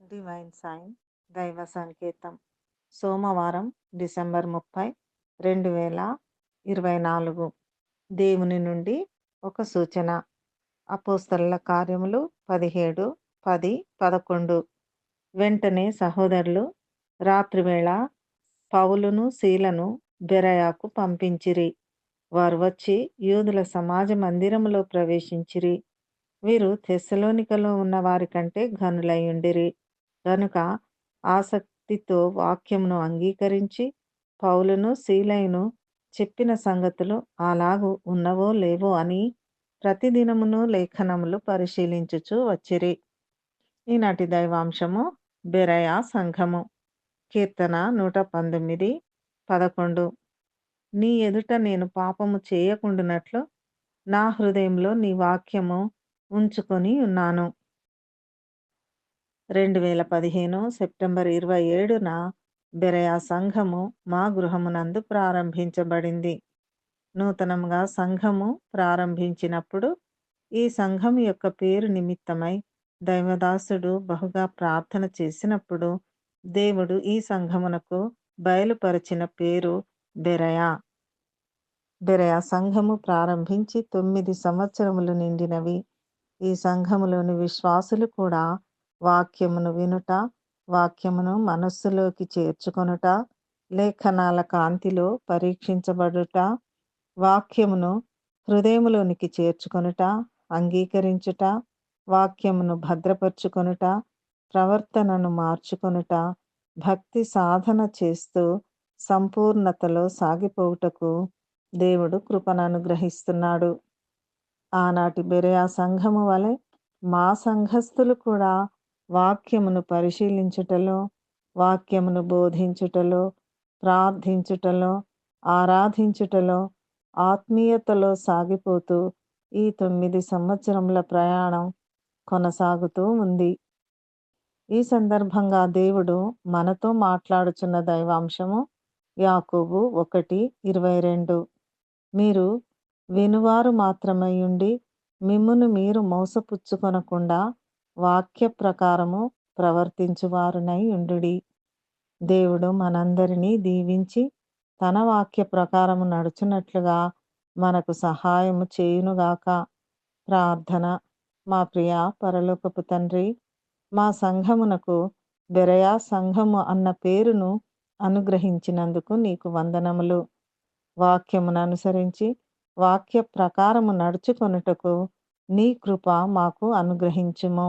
Divine sign దైవ సంకేతం సోమవారం డిసెంబర్ ముప్పై రెండు వేల ఇరవై నాలుగు. దేవుని నుండి ఒక సూచన. అపోస్తల కార్యములు పదిహేడు పది పదకొండు. వెంటనే సహోదరులు రాత్రివేళ పౌలును శీలను బెరయాకు పంపించిరి. వారు వచ్చి యూదుల సమాజ మందిరములో ప్రవేశించిరి. వీరు తెస్సలోనికలో ఉన్న వారి కంటే ఘనులయ్యుండిరి కనుక ఆసక్తితో వాక్యమును అంగీకరించి పౌలును శీలైను చెప్పిన సంగతులు అలాగూ ఉన్నవో లేవో అని ప్రతిదినమును లేఖనములు పరిశీలించుచు వచ్చిరి. ఈనాటి దైవాంశము బెరయా సంఘము. కీర్తన నూట పంతొమ్మిది పదకొండు. నీ ఎదుట నేను పాపము చేయకుండానట్లు నా హృదయంలో నీ వాక్యము ఉంచుకొని ఉన్నాను. రెండు వేల పదిహేను సెప్టెంబర్ ఇరవై ఏడున బెరయా సంఘము మా గృహమునందు ప్రారంభించబడింది. నూతనంగా సంఘము ప్రారంభించినప్పుడు ఈ సంఘం యొక్క పేరు నిమిత్తమై దైవదాసుడు బహుగా ప్రార్థన చేసినప్పుడు దేవుడు ఈ సంఘమునకు బయలుపరిచిన పేరు బెరయా. బెరయా సంఘము ప్రారంభించి తొమ్మిది సంవత్సరములు నిండినవి. ఈ సంఘములోని విశ్వాసులు కూడా వాక్యమును వినుట వాక్యమును మనస్సులోకి చేర్చుకొనుట లేఖనాల కాంతిలో పరీక్షించబడుట వాక్యమును హృదయములోనికి చేర్చుకొనుట అంగీకరించుట వాక్యమును భద్రపరుచుకొనుట ప్రవర్తనను మార్చుకొనుట భక్తి సాధన చేస్తూ సంపూర్ణతలో సాగిపోవుటకు దేవుడు కృపను అనుగ్రహిస్తున్నాడు ఆనాటి బెరయా సంఘము వలె మా సంఘస్థులు కూడా వాక్యమును పరిశీలించుటలో వాక్యమును బోధించుటలో ప్రార్థించుటలో ఆరాధించుటలో ఆత్మీయతలో సాగిపోతూ ఈ తొమ్మిది సంవత్సరముల ప్రయాణం కొనసాగుతూ ఉంది. ఈ సందర్భంగా దేవుడు మనతో మాట్లాడుచున్న దైవాంశము యాకోబు ఒకటి ఇరవై రెండు. మీరు వినువారు మాత్రమై ఉండి మిమ్మును మీరు మోసపుచ్చుకొనకుండా వాక్య ప్రకారము ప్రవర్తించువారునై ఉండుడి. దేవుడు మనందరినీ దీవించి తన వాక్య ప్రకారము నడుచున్నట్లుగా మనకు సహాయము చేయునుగాక. ప్రార్థన. మా ప్రియ పరలోకపు తండ్రి మా సంఘమునకు బెరయా సంఘము అన్న పేరును అనుగ్రహించినందుకు నీకు వందనములు. వాక్యమును అనుసరించి వాక్య ప్రకారము నడుచుకొనుటకు నీ కృప మాకు అనుగ్రహించుము.